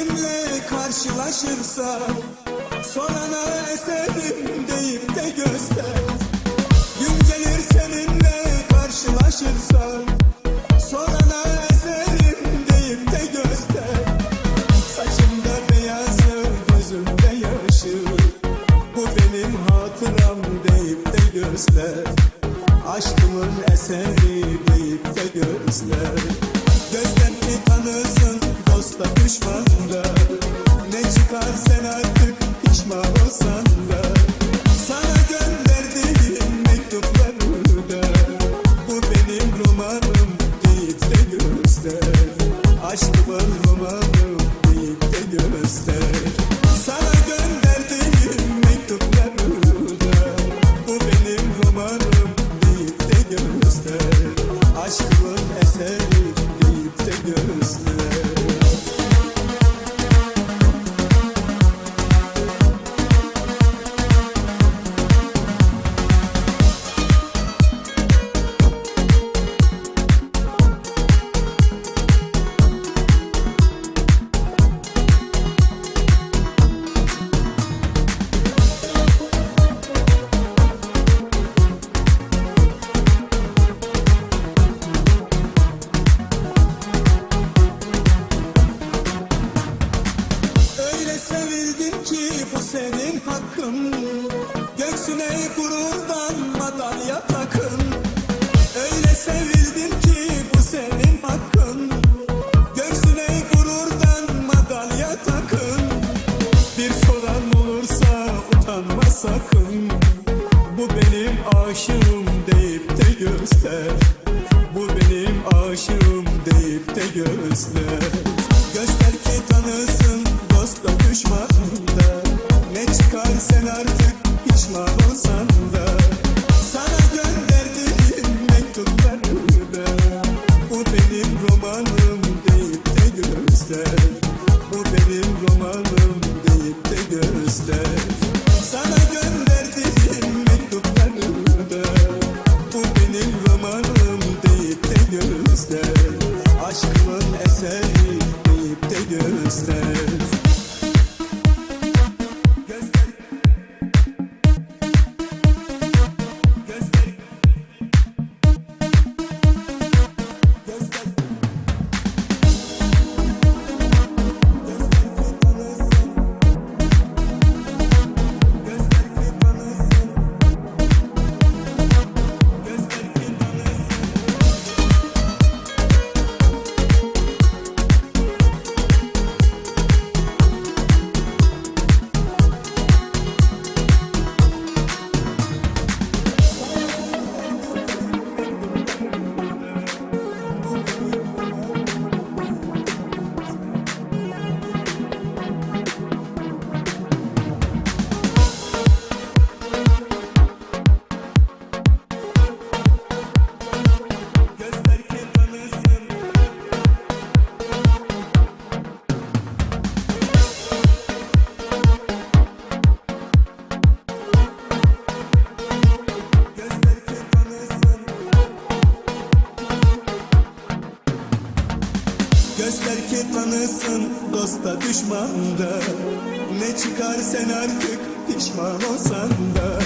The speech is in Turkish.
seninle karşılaşırsa Sorana eserim deyip de göster. Gün gelir seninle karşılaşırsa Sorana eserim deyip de göster. Saçımda beyazı gözümde yaşı Bu benim hatıram deyip de göster. Aşkımın eseri deyip de göster düşmanda Ne çıkar sen artık pişman olsan da Sana gönderdiğim mektuplarda Bu benim romanım deyip de göster. Aşkımın romanım deyip de göster Göksüne gururdan madalya takın Öyle sevildin ki bu senin hakkın. Göksüne gururdan madalya takın Bir soran olursa utanma sakın. Bu benim aşığım deyip de göster. Bu benim aşığım deyip de Göster Sana gönderdiğim mektuplarda Bu benim romanım deyip Aşkımın eseri deyip de Göster tanısın dosta düşmanda Ne çıkar sen artık pişman olsan da